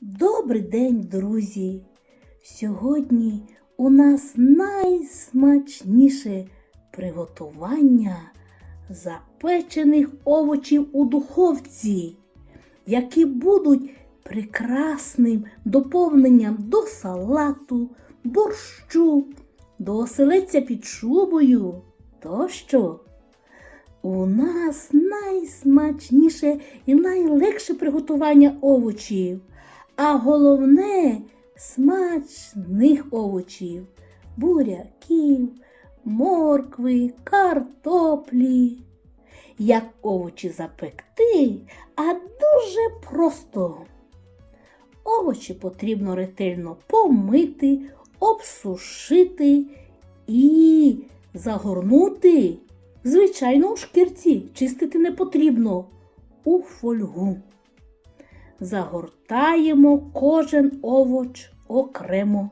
Добрий день, друзі! Сьогодні у нас найсмачніше приготування запечених овочів у духовці, які будуть прекрасним доповненням до салату, борщу, до оселедця під шубою тощо. У нас найсмачніше і найлегше приготування овочів, а головне смачних овочів, буряків, моркви, картоплі. Як овочі запекти, а дуже просто. Овочі потрібно ретельно помити, обсушити і загорнути. Звичайно, у шкірці чистити не потрібно у фольгу. Загортаємо кожен овоч окремо,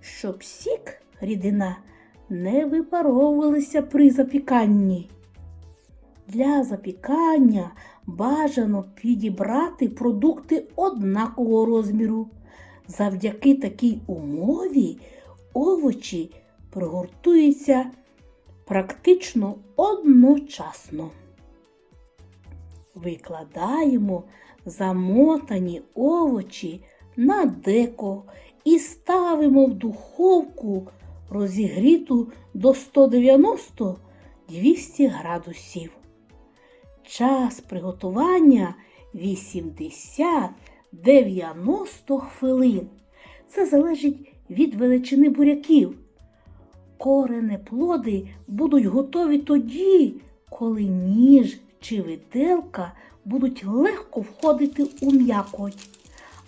щоб сік рідина не випаровувалися при запіканні. Для запікання бажано підібрати продукти однакового розміру. Завдяки такій умові овочі пригортуються практично одночасно. Викладаємо замотані овочі на деко і ставимо в духовку розігріту до 190-200 градусів. Час приготування 80-90 хвилин. Це залежить від величини буряків. Коренеплоди будуть готові тоді, коли ніж чи виделка будуть легко входити у м'якоть.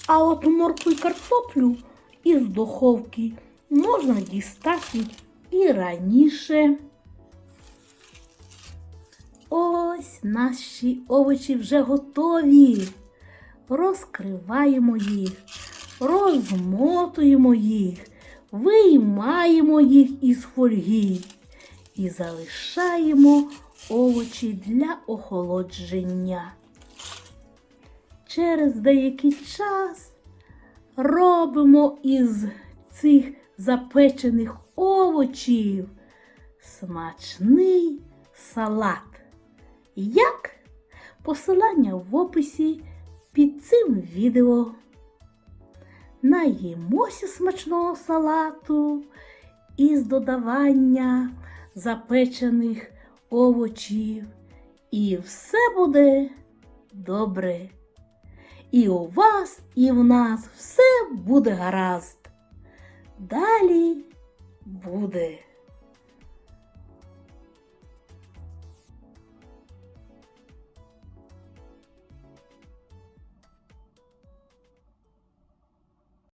А от моркву й картоплю із духовки можна дістати і раніше. Ось наші овочі вже готові. Розкриваємо їх, розмотуємо їх, виймаємо їх із фольги і залишаємо овочі для охолодження. Через деякий час робимо із цих запечених овочів смачний салат. Як? Посилання в описі під цим відео. Наїмося смачного салату із додавання запечених овочів. І все буде добре. І у вас, і в нас все буде гаразд. Далі буде.